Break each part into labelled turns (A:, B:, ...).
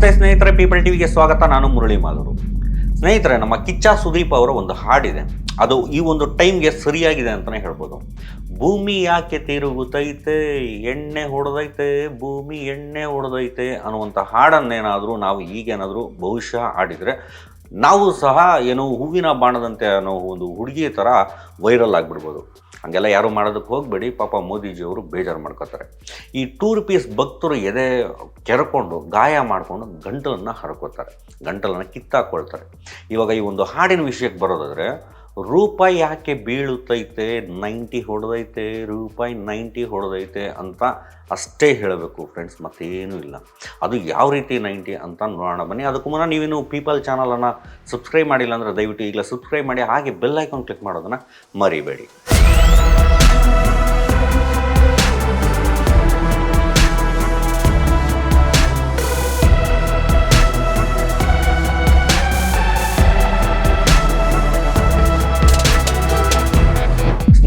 A: ನಮಸ್ತೆ ಸ್ನೇಹಿತರೆ ಪೀಪಲ್ ಟಿವಿಗೆ ಸ್ವಾಗತ. ನಾನು ಮುರಳಿ ಮಾಲೂರು. ಸ್ನೇಹಿತರೆ, ನಮ್ಮ ಕಿಚ್ಚ ಸುದೀಪ್ ಅವರ ಒಂದು ಹಾಡಿದೆ. ಅದು ಈ ಒಂದು ಟೈಮ್ಗೆ ಸರಿಯಾಗಿದೆ ಅಂತಲೇ ಹೇಳ್ಬೋದು. ಭೂಮಿ ಯಾಕೆ ತಿರುಗುತ್ತೈತೆ ಎಣ್ಣೆ ಹೊಡೆದೈತೆ, ಭೂಮಿ ಎಣ್ಣೆ ಹೊಡೆದೈತೆ ಅನ್ನುವಂಥ ಹಾಡನ್ನೇನಾದರೂ ನಾವು ಈಗೇನಾದರೂ ಬಹುಶಃ ಹಾಡಿದರೆ, ನಾವು ಸಹ ಏನೋ ಹೂವಿನ ಬಾಣದಂತೆ ಅನ್ನೋ ಒಂದು ಹುಡುಗಿ ಥರ ವೈರಲ್ ಆಗಿಬಿಡ್ಬೋದು. ಹಾಗೆಲ್ಲ ಯಾರು ಮಾಡೋದಕ್ಕೆ ಹೋಗಬೇಡಿ. ಪಾಪ ಮೋದಿಜಿಯವರು ಬೇಜಾರು ಮಾಡ್ಕೋತಾರೆ. ಈ ಟೂ ರುಪೀಸ್ ಭಕ್ತರು ಎದೆ ಕೆರಕೊಂಡು, ಗಾಯ ಮಾಡಿಕೊಂಡು ಗಂಟಲನ್ನು ಹರ್ಕೋತಾರೆ. ಗಂಟಲನ್ನು ಕಿತ್ತಾಕೊಳ್ತಾರೆ ಇವಾಗ ಈ ಒಂದು ಹಾಡಿನ ವಿಷಯಕ್ಕೆ ಬರೋದಾದರೆ ರೂಪಾಯಿ ಯಾಕೆ ಬೀಳುತ್ತೈತೆ? ನೈಂಟಿ ಹೊಡೆದೈತೆ, ರೂಪಾಯಿ ನೈಂಟಿ ಹೊಡೆದೈತೆ ಅಂತ ಅಷ್ಟೇ ಹೇಳಬೇಕು ಫ್ರೆಂಡ್ಸ್, ಮತ್ತೇನೂ ಇಲ್ಲ. ಅದು ಯಾವ ರೀತಿ ನೈಂಟಿ ಅಂತ ನೋಡೋಣ. ಬನ್ನಿ, ಅದಕ್ಕೂ ಮುನ್ನ ನೀವೇನು ಪೀಪಲ್ ಚಾನಲನ್ನು ಸಬ್ಸ್ಕ್ರೈಬ್ ಮಾಡಿಲ್ಲ ಅಂದರೆ ದಯವಿಟ್ಟು ಈಗಲೇ ಸಬ್ಸ್ಕ್ರೈಬ್ ಮಾಡಿ, ಹಾಗೆ ಬೆಲ್ ಐಕಾನ್ ಕ್ಲಿಕ್ ಮಾಡೋದನ್ನು ಮರಿಬೇಡಿ.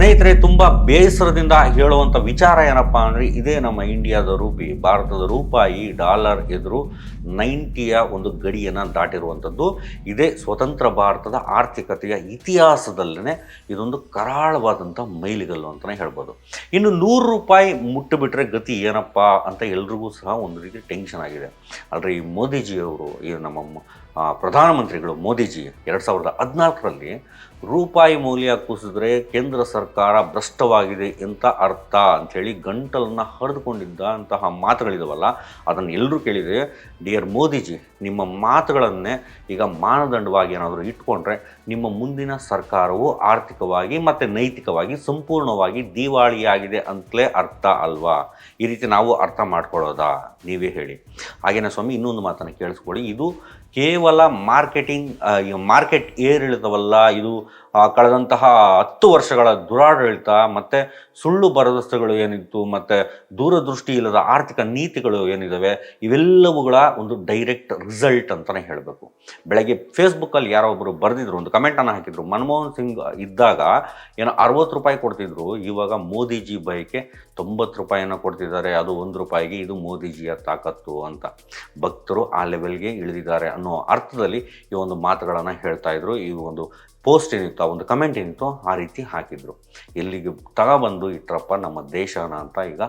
A: ಸ್ನೇಹಿತರೆ, ತುಂಬ ಬೇಸರದಿಂದ ಹೇಳುವಂಥ ವಿಚಾರ ಏನಪ್ಪ ಅಂದರೆ, ಇದೇ ನಮ್ಮ ಇಂಡಿಯಾದ ರೂಪಿ, ಭಾರತದ ರೂಪಾಯಿ ಡಾಲರ್ ಎದುರು ನೈಂಟಿಯ ಒಂದು ಗಡಿಯನ್ನು ದಾಟಿರುವಂಥದ್ದು ಇದೇ ಸ್ವತಂತ್ರ ಭಾರತದ ಆರ್ಥಿಕತೆಯ ಇತಿಹಾಸದಲ್ಲೇ ಇದೊಂದು ಕರಾಳವಾದಂಥ ಮೈಲಿಗಲ್ಲು ಅಂತಲೇ ಹೇಳ್ಬೋದು. ಇನ್ನು ನೂರು ರೂಪಾಯಿ ಮುಟ್ಟುಬಿಟ್ರೆ ಗತಿ ಏನಪ್ಪ ಅಂತ ಎಲ್ರಿಗೂ ಸಹ ಒಂದು ರೀತಿ ಟೆನ್ಷನ್ ಆಗಿದೆ. ಆದರೆ ಈ ಮೋದಿಜಿಯವರು, ಈ ನಮ್ಮ ಪ್ರಧಾನಮಂತ್ರಿಗಳು ಮೋದಿಜಿ ಎರಡು ಸಾವಿರದ ಹದಿನಾಲ್ಕರಲ್ಲಿ ರೂಪಾಯಿ ಮೌಲ್ಯ ಕುಸಿದ್ರೆ ಕೇಂದ್ರ ಸರ್ಕಾರ ಭ್ರಷ್ಟವಾಗಿದೆ ಅಂತ ಅರ್ಥ ಅಂಥೇಳಿ ಗಂಟಲನ್ನು ಹರಿದುಕೊಂಡಿದ್ದ ಅಂತಹ ಮಾತುಗಳಿದಾವಲ್ಲ, ಅದನ್ನು ಎಲ್ಲರೂ ಕೇಳಿದರೆ ಡಿಯರ್ ಮೋದಿಜಿ, ನಿಮ್ಮ ಮಾತುಗಳನ್ನೇ ಈಗ ಮಾನದಂಡವಾಗಿ ಏನಾದರೂ ಇಟ್ಕೊಂಡ್ರೆ ನಿಮ್ಮ ಮುಂದಿನ ಸರ್ಕಾರವು ಆರ್ಥಿಕವಾಗಿ ಮತ್ತು ನೈತಿಕವಾಗಿ ಸಂಪೂರ್ಣವಾಗಿ ದಿವಾಳಿಯಾಗಿದೆ ಅಂತಲೇ ಅರ್ಥ ಅಲ್ವಾ? ಈ ರೀತಿ ನಾವು ಅರ್ಥ ಮಾಡ್ಕೊಳ್ಳೋದಾ? ನೀವೇ ಹೇಳಿ. ಹಾಗೇನೇ ಸ್ವಾಮಿ, ಇನ್ನೊಂದು ಮಾತನ್ನು ಕೇಳಿಸ್ಕೊಳ್ಳಿ. ಇದು ಕೇವಲ ಮಾರ್ಕೆಟಿಂಗ್ ಮಾರ್ಕೆಟ್ ಏರಿಳಿತವಲ್ಲ ಇದು ಕಳೆದಂತಹ ಹತ್ತು ವರ್ಷಗಳ ದುರಾಡಳಿತ, ಮತ್ತು ಸುಳ್ಳು ಭರವಸೆಗಳು ಏನಿತ್ತು, ಮತ್ತು ದೂರದೃಷ್ಟಿ ಇಲ್ಲದ ಆರ್ಥಿಕ ನೀತಿಗಳು ಏನಿದ್ದಾವೆ ಇವೆಲ್ಲವುಗಳ ಒಂದು ಡೈರೆಕ್ಟ್ ರಿಸಲ್ಟ್ ಅಂತಲೇ ಹೇಳಬೇಕು. ಬೆಳಗ್ಗೆ ಫೇಸ್ಬುಕ್ಕಲ್ಲಿ ಯಾರೋ ಒಬ್ಬರು ಬರೆದಿದ್ರು, ಒಂದು ಕಮೆಂಟನ್ನು ಹಾಕಿದ್ರು. ಮನಮೋಹನ್ ಸಿಂಗ್ ಇದ್ದಾಗ ಏನೋ ಅರವತ್ತು ರೂಪಾಯಿ ಕೊಡ್ತಿದ್ರು. ಇವಾಗ ಮೋದಿಜಿ ಬೈಕೆ ತೊಂಬತ್ತು ರೂಪಾಯಿಯನ್ನು ಕೊಡ್ತಿದ್ದಾರೆ. ಅದು ಒಂದು ರೂಪಾಯಿಗೆ, ಇದು ಮೋದಿಜಿಯ ತಾಕತ್ತು ಅಂತ. ಭಕ್ತರು ಆ ಲೆವೆಲ್ಗೆ ಇಳಿದಿದ್ದಾರೆ ಅನ್ನೋ ಅರ್ಥದಲ್ಲಿ ಈ ಒಂದು ಮಾತುಗಳನ್ನು ಹೇಳ್ತಾ ಇದ್ರು. ಈ ಒಂದು ಪೋಸ್ಟ್ ಏನಿತ್ತು, ಆ ಒಂದು ಕಮೆಂಟ್ ಏನಿತ್ತು ಆ ರೀತಿ ಹಾಕಿದರು. ಎಲ್ಲಿಗೆ ತಗೊಬಂದು ಇಟ್ರಪ್ಪ ನಮ್ಮ ದೇಶನ ಅಂತ ಈಗ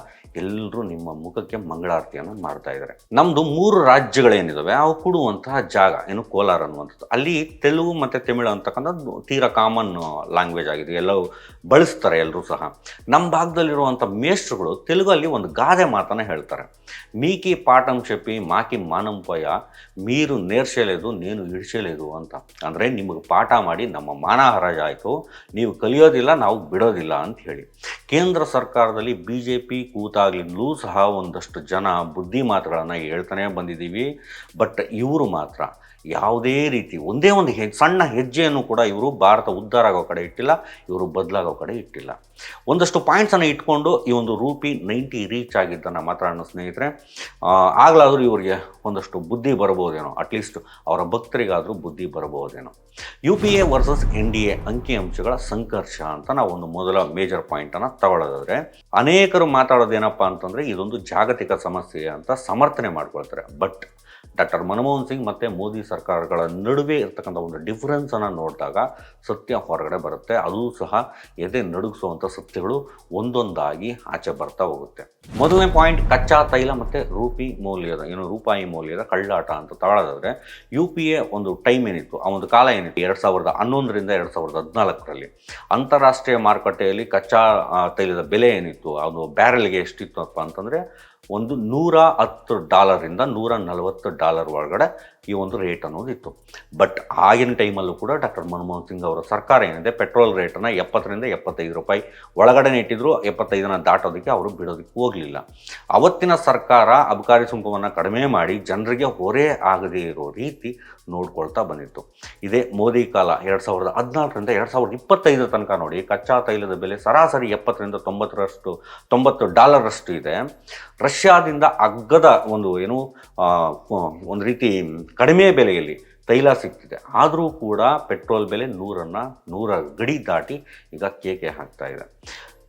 A: ಎಲ್ಲರೂ ನಿಮ್ಮ ಮುಖಕ್ಕೆ ಮಂಗಳಾರತಿಯನ್ನು ಮಾಡ್ತಾ ಇದ್ದಾರೆ. ನಮ್ಮದು ಮೂರು ರಾಜ್ಯಗಳೇನಿದ್ದಾವೆ ಅವು ಕೊಡುವಂತಹ ಜಾಗ, ಏನು ಕೋಲಾರ ಅನ್ನುವಂಥದ್ದು. ಅಲ್ಲಿ ತೆಲುಗು ಮತ್ತು ತಮಿಳು ಅಂತಕ್ಕಂಥದ್ದು ತೀರಾ ಕಾಮನ್ ಲ್ಯಾಂಗ್ವೇಜ್ ಆಗಿದೆ, ಎಲ್ಲವೂ ಬಳಸ್ತಾರೆ ಎಲ್ಲರೂ ಸಹ. ನಮ್ಮ ಭಾಗದಲ್ಲಿರುವಂಥ ಮೇಷ್ಟ್ರುಗಳು ತೆಲುಗಲ್ಲಿ ಒಂದು ಗಾದೆ ಮಾತನ್ನು ಹೇಳ್ತಾರೆ. ಮೀಕಿ ಪಾಠಂ ಶೆಪಿ ಮಾಕಿ ಮಾನಂಪಯ ಮೀರು ನೇರ್ಸೆಲೆದು ನೀನು ಇಡ್ಸೆಲೆದು ಅಂತ. ಅಂದರೆ ನಿಮಗೆ ಪಾಠ ಮಾಡಿ ನಮ್ಮ ಮಾನ ಹರಾಜಾಯಿತು ನೀವು ಕಲಿಯೋದಿಲ್ಲ, ನಾವು ಬಿಡೋದಿಲ್ಲ ಅಂತ ಹೇಳಿ. ಕೇಂದ್ರ ಸರ್ಕಾರದಲ್ಲಿ ಬಿ ಜೆ ಪಿ ಕೂತಾಗಲಿಂದಲೂ ಸಹ ಒಂದಷ್ಟು ಜನ ಬುದ್ಧಿ ಮಾತುಗಳನ್ನು ಹೇಳ್ತಾನೆ ಬಂದಿದ್ದೀವಿ. ಬಟ್ ಇವರು ಮಾತ್ರ ಯಾವುದೇ ರೀತಿ ಒಂದೇ ಒಂದು ಹೆಜ್ ಸಣ್ಣ ಹೆಜ್ಜೆಯನ್ನು ಕೂಡ ಇವರು ಭಾರತ ಉದ್ಧಾರ ಆಗೋ ಕಡೆ ಇಟ್ಟಿಲ್ಲ, ಇವರು ಬದಲಾಗೋ ಕಡೆ ಇಟ್ಟಿಲ್ಲ. ಒಂದಷ್ಟು ಪಾಯಿಂಟ್ಸನ್ನು ಇಟ್ಕೊಂಡು ಈ ಒಂದು ರೂಪಿ ನೈಂಟಿ ರೀಚ್ ಆಗಿದ್ದನ್ನು ಮಾತ್ರ ಸ್ನೇಹಿತರೆ. ಆಗ್ಲಾದರೂ ಇವರಿಗೆ ಒಂದಷ್ಟು ಬುದ್ಧಿ ಬರಬಹುದೇನೋ ಅಟ್ಲೀಸ್ಟ್ ಅವರ ಭಕ್ತರಿಗಾದರೂ ಬುದ್ಧಿ ಬರಬಹುದೇನೋ. U P A versus N D A ಅಂಕಿಅಂಶಗಳ ಸಂಘರ್ಷ ಅಂತ ನಾವು ಒಂದು ಮೊದಲ ಮೇಜರ್ ಪಾಯಿಂಟನ್ನು ತಗೊಳ್ಳೋದಾದ್ರೆ ಅನೇಕರು ಮಾತಾಡೋದೇನಪ್ಪ ಅಂತಂದರೆ ಇದೊಂದು ಜಾಗತಿಕ ಸಮಸ್ಯೆ ಅಂತ ಸಮರ್ಥನೆ ಮಾಡ್ಕೊಳ್ತಾರೆ. ಬಟ್ ಡಾಕ್ಟರ್ ಮನಮೋಹನ್ ಸಿಂಗ್ ಮತ್ತು ಮೋದಿ ಸರ್ಕಾರಗಳ ನಡುವೆ ಇರ್ತಕ್ಕಂಥ ಒಂದು ಡಿಫ್ರೆನ್ಸನ್ನು ನೋಡಿದಾಗ ಸತ್ಯ ಹೊರಗಡೆ ಬರುತ್ತೆ. ಅದು ಸಹ ಎದೆ ನಡುಗಿಸುವಂಥ ಸತ್ಯಗಳು ಒಂದೊಂದಾಗಿ ಆಚೆ ಬರ್ತಾ ಹೋಗುತ್ತೆ. ಮೊದಲನೇ ಪಾಯಿಂಟ್ ಕಚ್ಚಾ ತೈಲ ಮತ್ತು ರೂಪಿ ಮೌಲ್ಯದ, ಏನು ರೂಪಾಯಿ ಮೌಲ್ಯದ ಕಳ್ಳಾಟ ಅಂತ ತಗೊಳ್ಳೋದಾದರೆ ಯು ಪಿ ಎ ಒಂದು ಟೈಮ್ ಏನಿತ್ತು? ಆ ಒಂದು ಕಾಲ ಏನಿತ್ತು? ಎರಡು ಸಾವಿರದ ಹನ್ನೊಂದರಿಂದ ಎರಡು ಸಾವಿರದ ಹದಿನಾಲ್ಕರಲ್ಲಿ. ಅಂತಾರಾಷ್ಟ್ರೀಯ ಮಾರುಕಟ್ಟೆಯಲ್ಲಿ ಕಚ್ಚಾ ತೈಲದ ಬೆಲೆ ಏನಿತ್ತು? ಅದು ಬ್ಯಾರೆಲ್ಗೆ ಎಷ್ಟಿತ್ತಪ್ಪ ಅಂತಂದರೆ ಒಂದು ನೂರ ಹತ್ತು ಡಾಲರಿಂದ ನೂರ ನಲವತ್ತು ಡಾಲರ್ ಒಳಗಡೆ ಈ ಒಂದು ರೇಟ್ ಅನ್ನೋದಿತ್ತು ಬಟ್ ಆಗಿನ ಟೈಮಲ್ಲೂ ಕೂಡ ಡಾಕ್ಟರ್ ಮನಮೋಹನ್ ಸಿಂಗ್ ಅವರ ಸರ್ಕಾರ ಏನಿದೆ ಪೆಟ್ರೋಲ್ ರೇಟನ್ನು ಎಪ್ಪತ್ತರಿಂದ ಎಪ್ಪತ್ತೈದು ರೂಪಾಯಿ ಒಳಗಡೆ ಇಟ್ಟಿದ್ರು ಎಪ್ಪತ್ತೈದನ್ನು ದಾಟೋದಕ್ಕೆ ಅವರು ಬಿಡೋದಕ್ಕೆ ಹೋಗಲಿಲ್ಲ. ಅವತ್ತಿನ ಸರ್ಕಾರ ಅಬಕಾರಿ ಸುಂಕವನ್ನು ಕಡಿಮೆ ಮಾಡಿ ಜನರಿಗೆ ಹೊರೆ ಆಗದೇ ಇರೋ ರೀತಿ ನೋಡ್ಕೊಳ್ತಾ ಬಂದಿತ್ತು. ಇದೇ ಮೋದಿ ಕಾಲ ಎರಡು ಸಾವಿರದ ಹದಿನಾಲ್ಕರಿಂದ ಎರಡು ಸಾವಿರದ ಇಪ್ಪತ್ತೈದರ ತನಕ ನೋಡಿ, ಕಚ್ಚಾ ತೈಲದ ಬೆಲೆ ಸರಾಸರಿ ಎಪ್ಪತ್ತರಿಂದ ತೊಂಬತ್ತರಷ್ಟು, ತೊಂಬತ್ತು ಡಾಲರಷ್ಟು ಇದೆ. ರಷ್ಯಾದಿಂದ ಅಗ್ಗದ ಒಂದು ಏನು ಒಂದು ರೀತಿ ಕಡಿಮೆ ಬೆಲೆಯಲ್ಲಿ ತೈಲ ಸಿಗ್ತಿದೆ. ಆದರೂ ಕೂಡ ಪೆಟ್ರೋಲ್ ಬೆಲೆ ನೂರನ್ನು ನೂರ ಗಡಿ ದಾಟಿ ಈಗ ಕೇಕೆ ಹಾಕ್ತಾ ಇದೆ.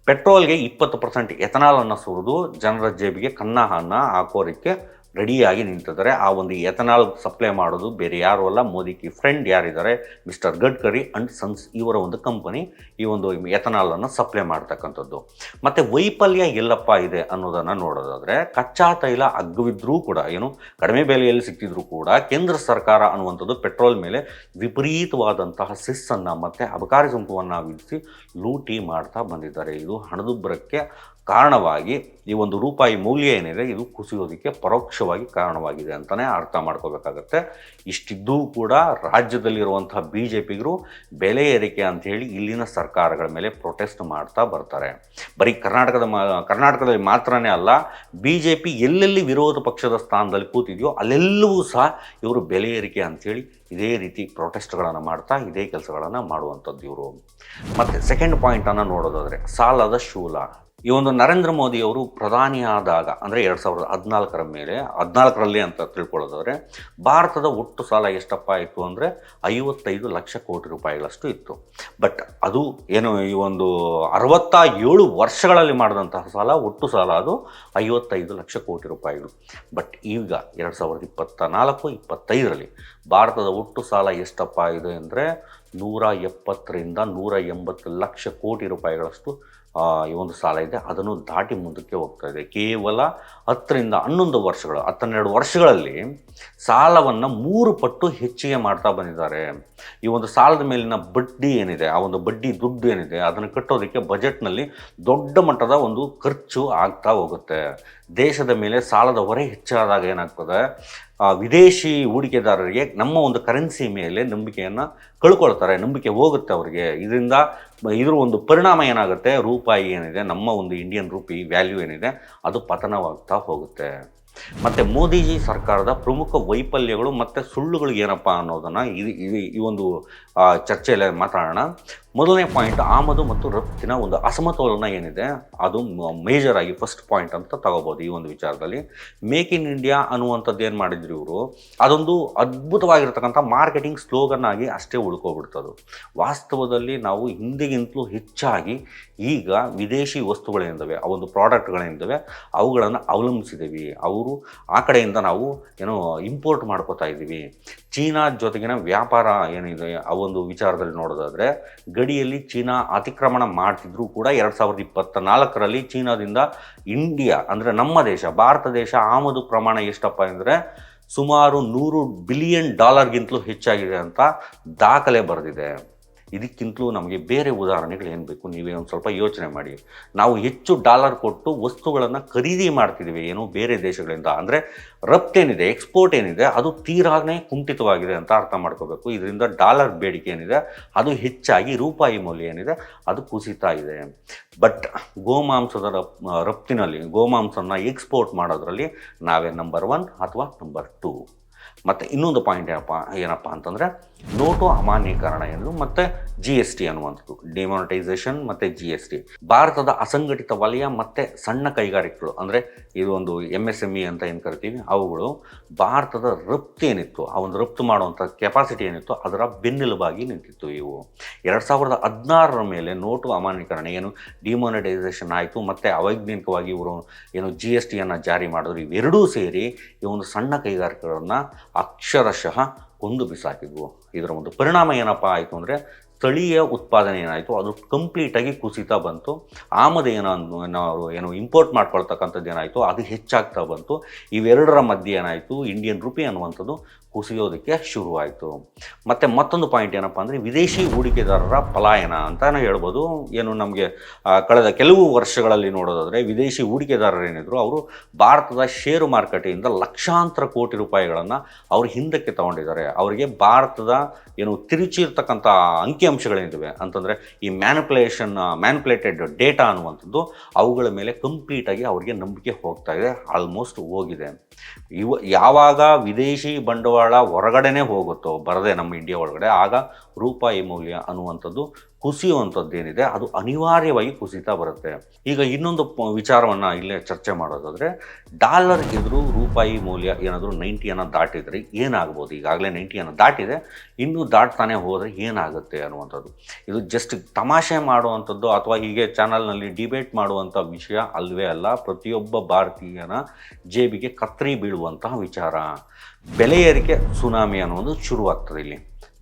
A: ಪೆಟ್ರೋಲ್ಗೆ ಇಪ್ಪತ್ತು ಪರ್ಸೆಂಟ್ ಎಥನಾಲನ್ನು ಸುರಿದು ಜನರ ಜೇಬಿಗೆ ಕನ್ನಹನ್ನು ಹಾಕೋರಿಕ್ಕೆ ರೆಡಿಯಾಗಿ ನಿಂತಿದ್ದಾರೆ. ಆ ಒಂದು ಎಥನಾಲ್ ಸಪ್ಲೈ ಮಾಡೋದು ಬೇರೆ ಯಾರು ಅಲ್ಲ. ಮೋದಿಗೆ ಫ್ರೆಂಡ್ ಯಾರಿದ್ದಾರೆ? ಮಿಸ್ಟರ್ ಗಡ್ಕರಿ ಅಂಡ್ ಸನ್ಸ್ ಇವರ ಒಂದು ಕಂಪನಿ ಈ ಒಂದು ಎಥನಾಲನ್ನು ಸಪ್ಲೈ ಮಾಡ್ತಕ್ಕಂಥದ್ದು. ಮತ್ತು ವೈಫಲ್ಯ ಎಲ್ಲಪ್ಪ ಇದೆ ಅನ್ನೋದನ್ನು ನೋಡೋದಾದರೆ ಕಚ್ಚಾ ತೈಲ ಅಗ್ಗವಿದ್ರೂ ಕೂಡ, ಏನು ಕಡಿಮೆ ಬೆಲೆಯಲ್ಲಿ ಸಿಕ್ತಿದ್ರೂ ಕೂಡ ಕೇಂದ್ರ ಸರ್ಕಾರ ಅನ್ನುವಂಥದ್ದು ಪೆಟ್ರೋಲ್ ಮೇಲೆ ವಿಪರೀತವಾದಂತಹ ಸಿಸ್ಸನ್ನು ಮತ್ತು ಅಬಕಾರಿ ಸುಂಕವನ್ನು ವಿಧಿಸಿ ಲೂಟಿ ಮಾಡ್ತಾ ಬಂದಿದ್ದಾರೆ. ಇದು ಹಣದುಬ್ಬರಕ್ಕೆ ಕಾರಣವಾಗಿ ಈ ಒಂದು ರೂಪಾಯಿ ಮೌಲ್ಯ ಏನಿದೆ, ಇದು ಕುಸಿಯೋದಕ್ಕೆ ಪರೋಕ್ಷವಾಗಿ ಕಾರಣವಾಗಿದೆ ಅಂತಲೇ ಅರ್ಥ ಮಾಡ್ಕೋಬೇಕಾಗತ್ತೆ. ಇಷ್ಟಿದ್ದೂ ಕೂಡ ರಾಜ್ಯದಲ್ಲಿರುವಂಥ ಬಿ ಜೆ ಪಿಗರು ಬೆಲೆ ಏರಿಕೆ ಅಂಥೇಳಿ ಇಲ್ಲಿನ ಸರ್ಕಾರಗಳ ಮೇಲೆ ಪ್ರೊಟೆಸ್ಟ್ ಮಾಡ್ತಾ ಬರ್ತಾರೆ. ಬರೀ ಕರ್ನಾಟಕದ ಕರ್ನಾಟಕದಲ್ಲಿ ಮಾತ್ರನೇ ಅಲ್ಲ ಬಿ ಜೆ ಪಿ ಎಲ್ಲೆಲ್ಲಿ ವಿರೋಧ ಪಕ್ಷದ ಸ್ಥಾನದಲ್ಲಿ ಕೂತಿದೆಯೋ ಅಲ್ಲೆಲ್ಲವೂ ಸಹ ಇವರು ಬೆಲೆ ಏರಿಕೆ ಅಂಥೇಳಿ ಇದೇ ರೀತಿ ಪ್ರೊಟೆಸ್ಟ್ಗಳನ್ನು ಮಾಡ್ತಾ, ಇದೇ ಕೆಲಸಗಳನ್ನು ಮಾಡುವಂಥದ್ದು ಇವರು. ಮತ್ತು ಸೆಕೆಂಡ್ ಪಾಯಿಂಟನ್ನು ನೋಡೋದಾದರೆ, ಸಾಲದ ಶೂಲ. ಈ ಒಂದು ನರೇಂದ್ರ ಮೋದಿ ಅವರು ಪ್ರಧಾನಿ ಆದಾಗ ಅಂದರೆ ಎರಡು ಸಾವಿರದ ಹದಿನಾಲ್ಕರ ಮೇಲೆ, ಹದಿನಾಲ್ಕರಲ್ಲಿ ಅಂತ ತಿಳ್ಕೊಳ್ಳೋದಾದ್ರೆ, ಭಾರತದ ಒಟ್ಟು ಸಾಲ ಎಷ್ಟಪ್ಪ ಇತ್ತು ಅಂದರೆ ಐವತ್ತೈದು ಲಕ್ಷ ಕೋಟಿ ರೂಪಾಯಿಗಳಷ್ಟು ಇತ್ತು. ಬಟ್ ಅದು ಏನು ಈ ಒಂದು ಅರವತ್ತ ಏಳು ವರ್ಷಗಳಲ್ಲಿ ಮಾಡಿದಂತಹ ಸಾಲ, ಒಟ್ಟು ಸಾಲ ಅದು ಐವತ್ತೈದು ಲಕ್ಷ ಕೋಟಿ ರೂಪಾಯಿಗಳು. ಬಟ್ ಈಗ ಎರಡು ಸಾವಿರದ ಇಪ್ಪತ್ತ ನಾಲ್ಕು ಇಪ್ಪತ್ತೈದರಲ್ಲಿ ಭಾರತದ ಒಟ್ಟು ಸಾಲ ಎಷ್ಟಪ್ಪ ಇದೆ ಅಂದರೆ ನೂರ ಎಪ್ಪತ್ತರಿಂದ ನೂರ ಎಂಬತ್ತು ಲಕ್ಷ ಕೋಟಿ ರೂಪಾಯಿಗಳಷ್ಟು ಈ ಒಂದು ಸಾಲ ಇದೆ. ಅದನ್ನು ದಾಟಿ ಮುಂದಕ್ಕೆ ಹೋಗ್ತಾ ಇದೆ. ಕೇವಲ ಹತ್ತರಿಂದ ಹನ್ನೊಂದು ವರ್ಷಗಳು, ಹತ್ತೆರಡು ವರ್ಷಗಳಲ್ಲಿ ಸಾಲವನ್ನು ಮೂರು ಪಟ್ಟು ಹೆಚ್ಚಿಗೆ ಮಾಡ್ತಾ ಬಂದಿದ್ದಾರೆ. ಈ ಒಂದು ಸಾಲದ ಮೇಲಿನ ಬಡ್ಡಿ ಏನಿದೆ, ಆ ಒಂದು ಬಡ್ಡಿ ದುಡ್ಡು ಏನಿದೆ, ಅದನ್ನು ಕಟ್ಟೋದಕ್ಕೆ ಬಜೆಟ್ನಲ್ಲಿ ದೊಡ್ಡ ಮಟ್ಟದ ಒಂದು ಖರ್ಚು ಆಗ್ತಾ ಹೋಗುತ್ತೆ. ದೇಶದ ಮೇಲೆ ಸಾಲದ ಹೊರೆ ಹೆಚ್ಚಾದಾಗ ಏನಾಗ್ತದೆ ವಿದೇಶಿ ಹೂಡಿಕೆದಾರರಿಗೆ ನಮ್ಮ ಒಂದು ಕರೆನ್ಸಿ ಮೇಲೆ ನಂಬಿಕೆಯನ್ನು ಕಳ್ಕೊಳ್ತಾರೆ, ನಂಬಿಕೆ ಹೋಗುತ್ತೆ ಅವರಿಗೆ. ಇದರಿಂದ ಇದರ ಒಂದು ಪರಿಣಾಮ ಏನಾಗುತ್ತೆ? ರೂಪಾಯಿ ಏನಿದೆ? ನಮ್ಮ ಒಂದು ಇಂಡಿಯನ್ ರೂಪಿ ವ್ಯಾಲ್ಯೂ ಏನಿದೆ? ಅದು ಪತನವಾಗ್ತಾ ಹೋಗುತ್ತೆ. ಮತ್ತು ಮೋದಿಜಿ ಸರ್ಕಾರದ ಪ್ರಮುಖ ವೈಫಲ್ಯಗಳು ಮತ್ತು ಸುಳ್ಳುಗಳು ಏನಪ್ಪ ಅನ್ನೋದನ್ನು ಇದು ಇದು ಈ ಒಂದು ಚರ್ಚೆಯಲ್ಲಿ ಮಾತಾಡೋಣ. ಮೊದಲನೇ ಪಾಯಿಂಟ್ ಆಮದು ಮತ್ತು ರಫ್ತಿನ ಒಂದು ಅಸಮತೋಲನ ಏನಿದೆ, ಅದು ಮೇಜರ್ ಆಗಿ ಫಸ್ಟ್ ಪಾಯಿಂಟ್ ಅಂತ ತಗೋಬೋದು ಈ ಒಂದು ವಿಚಾರದಲ್ಲಿ. ಮೇಕ್ ಇನ್ ಇಂಡಿಯಾ ಅನ್ನುವಂಥದ್ದು ಏನು ಮಾಡಿದ್ರು ಇವರು? ಅದೊಂದು ಅದ್ಭುತವಾಗಿರ್ತಕ್ಕಂಥ ಮಾರ್ಕೆಟಿಂಗ್ ಸ್ಲೋಗನ್ ಆಗಿ ಅಷ್ಟೇ ಉಳ್ಕೊಬಿಡ್ತದು. ವಾಸ್ತವದಲ್ಲಿ ನಾವು ಹಿಂದಿಗಿಂತಲೂ ಹೆಚ್ಚಾಗಿ ಈಗ ವಿದೇಶಿ ವಸ್ತುಗಳೇನಿದ್ದಾವೆ ಆ ಒಂದು ಪ್ರಾಡಕ್ಟ್ಗಳೇನಿದ್ದಾವೆ ಅವುಗಳನ್ನು ಅವಲಂಬಿಸಿದ್ದೀವಿ ಅವರು ಆ ಕಡೆಯಿಂದ ನಾವು ಏನೋ ಇಂಪೋರ್ಟ್ ಮಾಡ್ಕೋತಾ ಇದ್ದೀವಿ. ಚೀನಾ ಜೊತೆಗಿನ ವ್ಯಾಪಾರ ಏನಿದೆ, ಆ ಒಂದು ವಿಚಾರದಲ್ಲಿ ನೋಡೋದಾದರೆ, ಗಡಿಯಲ್ಲಿ ಚೀನಾ ಅತಿಕ್ರಮಣ ಮಾಡ್ತಿದ್ರು ಕೂಡ ಎರಡು ಸಾವಿರದ ಇಪ್ಪತ್ತ ನಾಲ್ಕರಲ್ಲಿ ಚೀನಾದಿಂದ ಇಂಡಿಯಾ ಅಂದರೆ ನಮ್ಮ ದೇಶ, ಭಾರತ ದೇಶ ಆಮದು ಪ್ರಮಾಣ ಎಷ್ಟಪ್ಪ ಅಂದರೆ ಸುಮಾರು ನೂರು ಬಿಲಿಯನ್ ಡಾಲರ್ಗಿಂತಲೂ ಹೆಚ್ಚಾಗಿದೆ ಅಂತ ದಾಖಲೆ ಬರೆದಿದೆ. ಇದಕ್ಕಿಂತಲೂ ನಮಗೆ ಬೇರೆ ಉದಾಹರಣೆಗಳು ಏನು ಬೇಕು? ನೀವೇ ಒಂದು ಸ್ವಲ್ಪ ಯೋಚನೆ ಮಾಡಿ. ನಾವು ಹೆಚ್ಚು ಡಾಲರ್ ಕೊಟ್ಟು ವಸ್ತುಗಳನ್ನು ಖರೀದಿ ಮಾಡ್ತಿದ್ದೀವಿ ಏನು ಬೇರೆ ದೇಶಗಳಿಂದ. ಅಂದರೆ ರಫ್ತೇನಿದೆ ಎಕ್ಸ್ಪೋರ್ಟ್ ಏನಿದೆ, ಅದು ತೀರಾನೇ ಕುಂಠಿತವಾಗಿದೆ ಅಂತ ಅರ್ಥ ಮಾಡ್ಕೋಬೇಕು. ಇದರಿಂದ ಡಾಲರ್ ಬೇಡಿಕೆ ಏನಿದೆ, ಅದು ಹೆಚ್ಚಾಗಿ ರೂಪಾಯಿ ಮೌಲ್ಯ ಏನಿದೆ, ಅದು ಕುಸಿತಾ ಇದೆ. ಬಟ್ ಗೋಮಾಂಸದ ರಫ್, ರಫ್ತಿನಲ್ಲಿ ಗೋಮಾಂಸನ ಎಕ್ಸ್ಪೋರ್ಟ್ ಮಾಡೋದ್ರಲ್ಲಿ ನಾವೇ ನಂಬರ್ ಒನ್ ಅಥವಾ ನಂಬರ್ ಟೂ ಮತ್ತು ಇನ್ನೊಂದು ಪಾಯಿಂಟ್ ಏನಪ್ಪ ಏನಪ್ಪ ಅಂತಂದರೆ ನೋಟು ಅಮಾನ್ಯೀಕರಣ ಎಂದು ಮತ್ತು ಜಿ ಎಸ್ ಟಿ ಅನ್ನುವಂಥದ್ದು ಡಿಮಾನಿಟೈಸೇಷನ್ ಮತ್ತು ಜಿ ಎಸ್ ಟಿ ಭಾರತದ ಅಸಂಘಟಿತ ವಲಯ ಮತ್ತು ಸಣ್ಣ ಕೈಗಾರಿಕೆಗಳು, ಅಂದರೆ ಇದು ಒಂದು ಎಂ ಎಸ್ ಎಂ ಇ ಅಂತ ಏನು ಕರಿತೀವಿ, ಅವುಗಳು ಭಾರತದ ರಫ್ತು ಏನಿತ್ತು, ಆ ಒಂದು ರಫ್ತು ಮಾಡುವಂಥ ಕೆಪಾಸಿಟಿ ಏನಿತ್ತು, ಅದರ ಬೆನ್ನೆಲುಬಾಗಿ ನಿಂತಿತ್ತು ಇವು. ಎರಡು ಸಾವಿರದ ಹದಿನಾರರ ಮೇಲೆ ನೋಟು ಅಮಾನ್ಯೀಕರಣ ಏನು ಡಿಮಾನಿಟೈಸೇಷನ್ ಆಯಿತು, ಮತ್ತು ಅವೈಜ್ಞಾನಿಕವಾಗಿ ಇವರು ಏನು ಜಿ ಎಸ್ ಟಿಯನ್ನು ಜಾರಿ ಮಾಡಿದ್ರು, ಇವೆರಡೂ ಸೇರಿ ಈ ಒಂದು ಸಣ್ಣ ಕೈಗಾರಿಕೆಗಳನ್ನು ಅಕ್ಷರಶಃ ಕುಂದು ಬಿಸಾಕಿದ್ವು. ಇದರ ಒಂದು ಪರಿಣಾಮ ಏನಪ್ಪ ಆಯಿತು ಅಂದರೆ ಸ್ಥಳೀಯ ಉತ್ಪಾದನೆ ಏನಾಯಿತು? ಅದು ಕಂಪ್ಲೀಟಾಗಿ ಕುಸಿತ ಬಂತು. ಆಮದು ಏನೋ ನಾವು ಏನು ಇಂಪೋರ್ಟ್ ಮಾಡ್ಕೊಳ್ತಕ್ಕಂಥದ್ದು ಏನಾಯಿತು? ಅದು ಹೆಚ್ಚಾಗ್ತಾ ಬಂತು. ಇವೆರಡರ ಮಧ್ಯೆ ಏನಾಯಿತು? ಇಂಡಿಯನ್ ರುಪಿ ಅನ್ನುವಂಥದ್ದು ಕುಸಿಯೋದಕ್ಕೆ ಶುರುವಾಯಿತು. ಮತ್ತು ಮತ್ತೊಂದು ಪಾಯಿಂಟ್ ಏನಪ್ಪ ಅಂದರೆ ವಿದೇಶಿ ಹೂಡಿಕೆದಾರರ ಪಲಾಯನ ಅಂತಲೇ ಹೇಳ್ಬೋದು. ಏನು ನಮಗೆ ಕಳೆದ ಕೆಲವು ವರ್ಷಗಳಲ್ಲಿ ನೋಡೋದಾದರೆ ವಿದೇಶಿ ಹೂಡಿಕೆದಾರರು ಏನಿದ್ರು ಅವರು ಭಾರತದ ಷೇರು ಮಾರುಕಟ್ಟೆಯಿಂದ ಲಕ್ಷಾಂತರ ಕೋಟಿ ರೂಪಾಯಿಗಳನ್ನು ಅವರು ಹಿಂದಕ್ಕೆ ತಗೊಂಡಿದ್ದಾರೆ. ಅವರಿಗೆ ಭಾರತದ ಏನು ತಿರುಚಿರ್ತಕ್ಕಂಥ ಅಂಕಿಅಂಶಗಳೇನಿವೆ ಅಂತಂದರೆ ಈ ಮ್ಯಾನುಪ್ಲೇಷನ್ ಮ್ಯಾನುಪ್ಲೇಟೆಡ್ ಡೇಟಾ ಅನ್ನುವಂಥದ್ದು ಅವುಗಳ ಮೇಲೆ ಕಂಪ್ಲೀಟಾಗಿ ಅವರಿಗೆ ನಂಬಿಕೆ ಹೋಗ್ತಾ ಇದೆ ಆಲ್ಮೋಸ್ಟ್ ಹೋಗಿದೆ. ಇವ, ಯಾವಾಗ ವಿದೇಶಿ ಬಂಡವಾಳ ಹೊರಗಡೆನೇ ಹೋಗುತ್ತೋ, ಬರದೆ ನಮ್ಮ ಇಂಡಿಯಾ ಒಳಗಡೆ, ಆಗ ರೂಪಾಯಿ ಮೌಲ್ಯ ಅನ್ನುವಂಥದ್ದು ಕುಸಿಯುವಂಥದ್ದೇನಿದೆ, ಅದು ಅನಿವಾರ್ಯವಾಗಿ ಕುಸಿತಾ ಬರುತ್ತೆ. ಈಗ ಇನ್ನೊಂದು ವಿಚಾರವನ್ನು ಇಲ್ಲೇ ಚರ್ಚೆ ಮಾಡೋದಾದರೆ, ಡಾಲರ್ ಎದುರು ರೂಪಾಯಿ ಮೌಲ್ಯ ಏನಾದರೂ ನೈಂಟಿಯನ್ನು ದಾಟಿದರೆ ಏನಾಗ್ಬೋದು? ಈಗಾಗಲೇ ನೈಂಟಿಯನ್ನು ದಾಟಿದೆ, ಇನ್ನೂ ದಾಟ್ತಾನೆ ಹೋದರೆ ಏನಾಗುತ್ತೆ ಅನ್ನುವಂಥದ್ದು. ಇದು ಜಸ್ಟ್ ತಮಾಷೆ ಮಾಡುವಂಥದ್ದು ಅಥವಾ ಹೀಗೆ ಚಾನಲ್ನಲ್ಲಿ ಡಿಬೇಟ್ ಮಾಡುವಂಥ ವಿಷಯ ಅಲ್ವೇ ಅಲ್ಲ, ಪ್ರತಿಯೊಬ್ಬ ಭಾರತೀಯನ ಜೇಬಿಗೆ ಕತ್ತರಿ ಬೀಳುವಂತಹ ವಿಚಾರ. ಬೆಲೆ ಏರಿಕೆ, ಸುನಾಮಿ ಅನ್ನೋದು ಶುರುವಾಗ್ತದೆ ಇಲ್ಲಿ.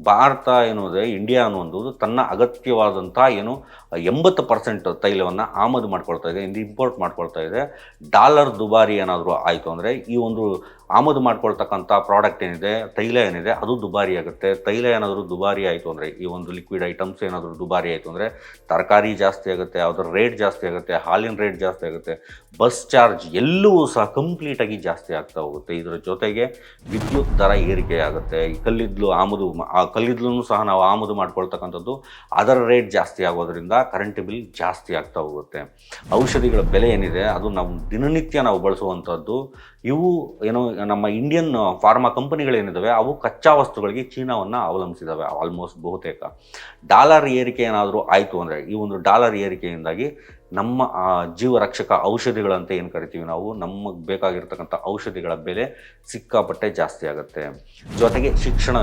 A: ಭಾರತ ಎನ್ನುವುದೇ ಇಂಡಿಯಾ ಅನ್ನುವಂಥದ್ದು ತನ್ನ ಅಗತ್ಯವಾದಂಥ ಏನು ಎಂಬತ್ತು ಪರ್ಸೆಂಟ್ ತೈಲವನ್ನು ಆಮದು ಮಾಡ್ಕೊಳ್ತಾ ಇದೆ, ಇಂದು ಇಂಪೋರ್ಟ್ ಮಾಡ್ಕೊಳ್ತಾ ಇದೆ. ಡಾಲರ್ ದುಬಾರಿ ಏನಾದರೂ ಆಯಿತು ಅಂದರೆ ಈ ಒಂದು ಆಮದು ಮಾಡ್ಕೊಳ್ತಕ್ಕಂಥ ಪ್ರಾಡಕ್ಟ್ ಏನಿದೆ, ತೈಲ ಏನಿದೆ, ಅದು ದುಬಾರಿ ಆಗುತ್ತೆ. ತೈಲ ಏನಾದರೂ ದುಬಾರಿ ಆಯಿತು ಅಂದರೆ, ಈ ಒಂದು ಲಿಕ್ವಿಡ್ ಐಟಮ್ಸ್ ಏನಾದರೂ ದುಬಾರಿ ಆಯಿತು ಅಂದರೆ, ತರಕಾರಿ ಜಾಸ್ತಿ ಆಗುತ್ತೆ, ಅದರ ರೇಟ್ ಜಾಸ್ತಿ ಆಗುತ್ತೆ, ಹಾಲಿನ ರೇಟ್ ಜಾಸ್ತಿ ಆಗುತ್ತೆ ಬಸ್ ಚಾರ್ಜ್ ಎಲ್ಲವೂ ಸಹ ಕಂಪ್ಲೀಟಾಗಿ ಜಾಸ್ತಿ ಆಗ್ತಾ ಹೋಗುತ್ತೆ. ಇದರ ಜೊತೆಗೆ ವಿದ್ಯುತ್ ದರ ಏರಿಕೆ ಆಗುತ್ತೆ ಕಲ್ಲಿದ್ದಲು ಆಮದು ಕಲ್ಲಿದ್ದಲನ್ನು ಸಹ ನಾವು ಆಮದು ಮಾಡ್ಕೊಳ್ತಕ್ಕಂಥದ್ದು. ಅದರ ರೇಟ್ ಜಾಸ್ತಿ ಆಗೋದ್ರಿಂದ ಕರೆಂಟ್ ಬಿಲ್ ಜಾಸ್ತಿ ಆಗ್ತಾ ಹೋಗುತ್ತೆ. ಔಷಧಿಗಳ ಬೆಲೆ ಏನಿದೆ, ಅದು ನಾವು ದಿನನಿತ್ಯ ನಾವು ಬಳಸುವಂಥದ್ದು. ಇವು ಏನು ನಮ್ಮ ಇಂಡಿಯನ್ ಫಾರ್ಮಾ ಕಂಪನಿಗಳೇನಿದ್ದಾವೆ ಅವು ಕಚ್ಚಾ ವಸ್ತುಗಳಿಗೆ ಚೀನಾವನ್ನು ಅವಲಂಬಿಸಿದ್ದಾವೆ ಆಲ್ಮೋಸ್ಟ್ ಬಹುತೇಕ. ಡಾಲರ್ ಏರಿಕೆ ಏನಾದರೂ ಆಯಿತು ಅಂದರೆ, ಈ ಒಂದು ಡಾಲರ್ ಏರಿಕೆಯಿಂದಾಗಿ ನಮ್ಮ ಆ, ಜೀವರಕ್ಷಕ ಔಷಧಿಗಳಂತ ಏನು ಕರಿತೀವಿ ನಾವು? ನಮಗೆ ಬೇಕಾಗಿರ್ತಕ್ಕಂಥ ಔಷಧಿಗಳ ಬೆಲೆ ಸಿಕ್ಕಾಪಟ್ಟೆ ಜಾಸ್ತಿ ಆಗುತ್ತೆ. ಜೊತೆಗೆ ಶಿಕ್ಷಣ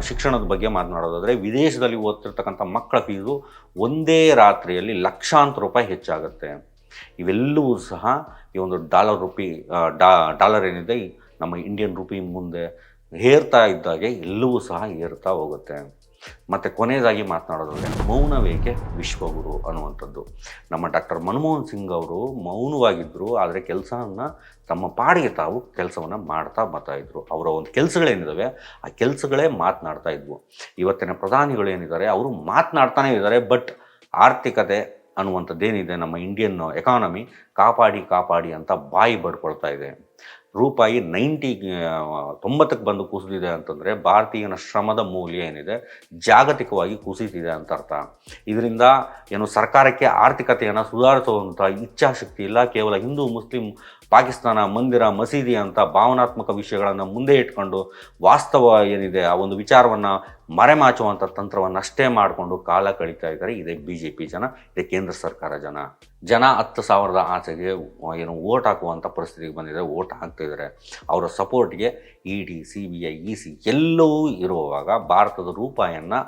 A: ಶಿಕ್ಷಣದ ಬಗ್ಗೆ ಮಾತನಾಡೋದಾದರೆ ವಿದೇಶದಲ್ಲಿ ಓದ್ತಿರ್ತಕ್ಕಂಥ ಮಕ್ಕಳ ಫೀಸು ಒಂದೇ ರಾತ್ರಿಯಲ್ಲಿ ಲಕ್ಷಾಂತರ ರೂಪಾಯಿ ಹೆಚ್ಚಾಗುತ್ತೆ. ಇವೆಲ್ಲವೂ ಸಹ ಈ ಒಂದು ಡಾಲರ್ ರುಪಿ ಡಾಲರ್ ಏನಿದೆ ನಮ್ಮ ಇಂಡಿಯನ್ ರುಪಿ ಮುಂದೆ ಹೇರ್ತಾ ಇದ್ದಾಗೆ ಎಲ್ಲವೂ ಸಹ ಏರ್ತಾ ಹೋಗುತ್ತೆ. ಮತ್ತು ಕೊನೆಯದಾಗಿ ಮಾತನಾಡೋದಾದರೆ ಮೌನವೇಕೆ ವಿಶ್ವಗುರು ಅನ್ನುವಂಥದ್ದು. ನಮ್ಮ ಡಾಕ್ಟರ್ ಮನಮೋಹನ್ ಸಿಂಗ್ ಅವರು ಮೌನವಾಗಿದ್ದರು ಆದರೆ ಕೆಲಸವನ್ನು ತಮ್ಮ ಪಾಡಿಗೆ ತಾವು ಕೆಲಸವನ್ನು ಮಾಡ್ತಾ ಬರ್ತಾಯಿದ್ರು ಅವರ ಒಂದು ಕೆಲಸಗಳೇನಿದ್ದಾವೆ ಆ ಕೆಲಸಗಳೇ ಮಾತನಾಡ್ತಾ ಇದ್ವು. ಇವತ್ತಿನ ಪ್ರಧಾನಿಗಳು ಏನಿದ್ದಾರೆ, ಅವರು ಮಾತನಾಡ್ತಾನೇ ಇದ್ದಾರೆ, ಬಟ್ ಆರ್ಥಿಕತೆ ಅನ್ನುವಂಥದ್ದೇನಿದೆ ನಮ್ಮ ಇಂಡಿಯನ್ ಎಕಾನಮಿ, ಕಾಪಾಡಿ ಕಾಪಾಡಿ ಅಂತ ಬಾಯಿ ಬಡ್ಕೊಳ್ತಾ ಇದೆ. ರೂಪಾಯಿ ನೈಂಟಿ ತೊಂಬತ್ತಕ್ಕೆ ಬಂದು ಕುಸಿದಿದೆ ಅಂತಂದರೆ ಭಾರತೀಯನ ಶ್ರಮದ ಮೌಲ್ಯ ಏನಿದೆ? ಜಾಗತಿಕವಾಗಿ ಕುಸಿತಿದೆ ಅಂತ ಅರ್ಥ. ಇದರಿಂದ ಏನು ಸರ್ಕಾರಕ್ಕೆ ಆರ್ಥಿಕತೆಯನ್ನು ಸುಧಾರಿಸುವಂಥ ಇಚ್ಛಾಶಕ್ತಿ ಇಲ್ಲ. ಕೇವಲ ಹಿಂದೂ, ಮುಸ್ಲಿಂ, ಪಾಕಿಸ್ತಾನ, ಮಂದಿರ, ಮಸೀದಿ ಅಂತ ಭಾವನಾತ್ಮಕ ವಿಷಯಗಳನ್ನು ಮುಂದೆ ಇಟ್ಕೊಂಡು ವಾಸ್ತವ ಏನಿದೆ? ಆ ಒಂದು ವಿಚಾರವನ್ನು ಮರೆಮಾಚುವಂಥ ತಂತ್ರವನ್ನು ಅಷ್ಟೇ ಮಾಡಿಕೊಂಡು ಕಾಲ ಕಳೀತಾ ಇದ್ದಾರೆ. ಇದೇ ಬಿ ಜೆ ಪಿ ಜನ, ಇದೇ ಕೇಂದ್ರ ಸರ್ಕಾರ ಜನ. ಜನ ಹತ್ತು ಸಾವಿರದ ಆಸೆಗೆ ಏನು ಓಟ್ ಹಾಕುವಂಥ ಪರಿಸ್ಥಿತಿಗೆ ಬಂದಿದೆ. ಓಟ್ ಹಾಕ್ತಿದ್ದಾರೆ ಅವರ ಸಪೋರ್ಟ್ಗೆ E D C B I E C ಎಲ್ಲವೂ ಇರುವಾಗ ಭಾರತದ ರೂಪಾಯಿಯನ್ನು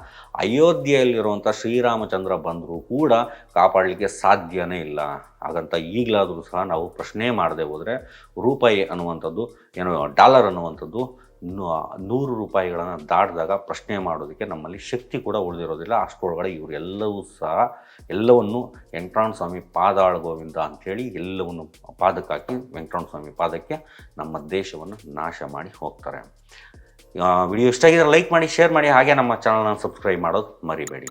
A: ಅಯೋಧ್ಯೆಯಲ್ಲಿರುವಂಥ ಶ್ರೀರಾಮಚಂದ್ರ ಬಂದರೂ ಕೂಡ ಕಾಪಾಡಲಿಕ್ಕೆ ಸಾಧ್ಯನೇ ಇಲ್ಲ. ಹಾಗಂತ ಈಗಲಾದರೂ ಸಹ ನಾವು ಪ್ರಶ್ನೆ ಮಾಡದೆ ಹೋದರೆ ರೂಪಾಯಿ ಅನ್ನುವಂಥದ್ದು, ಏನು ಡಾಲರ್ ಅನ್ನುವಂಥದ್ದು ನೂರು ರೂಪಾಯಿಗಳನ್ನು ದಾಟಿದಾಗ ಪ್ರಶ್ನೆ ಮಾಡೋದಕ್ಕೆ ನಮ್ಮಲ್ಲಿ ಶಕ್ತಿ ಕೂಡ ಉಳಿದಿರೋದಿಲ್ಲ. ಅಷ್ಟರೊಳಗಡೆ ಇವರೆಲ್ಲವೂ ಸಹ ಎಲ್ಲವನ್ನು ವೆಂಕಟರಮಣ ಸ್ವಾಮಿ ಪಾದಾಳ ಗೋವಿಂದ ಅಂಥೇಳಿ ಎಲ್ಲವನ್ನು ಪಾದಕ್ಕೆ ಹಾಕಿ ವೆಂಕಟರಮಣ ಸ್ವಾಮಿ ಪಾದಕ್ಕೆ ನಮ್ಮ ದೇಶವನ್ನು ನಾಶ ಮಾಡಿ ಹೋಗ್ತಾರೆ. ವಿಡಿಯೋ ಇಷ್ಟ ಆಗಿದ್ರೆ ಲೈಕ್ ಮಾಡಿ, ಶೇರ್ ಮಾಡಿ, ಹಾಗೆ ನಮ್ಮ ಚಾನಲ್ನ ಸಬ್ಸ್ಕ್ರೈಬ್ ಮಾಡೋದು ಮರಿಬೇಡಿ.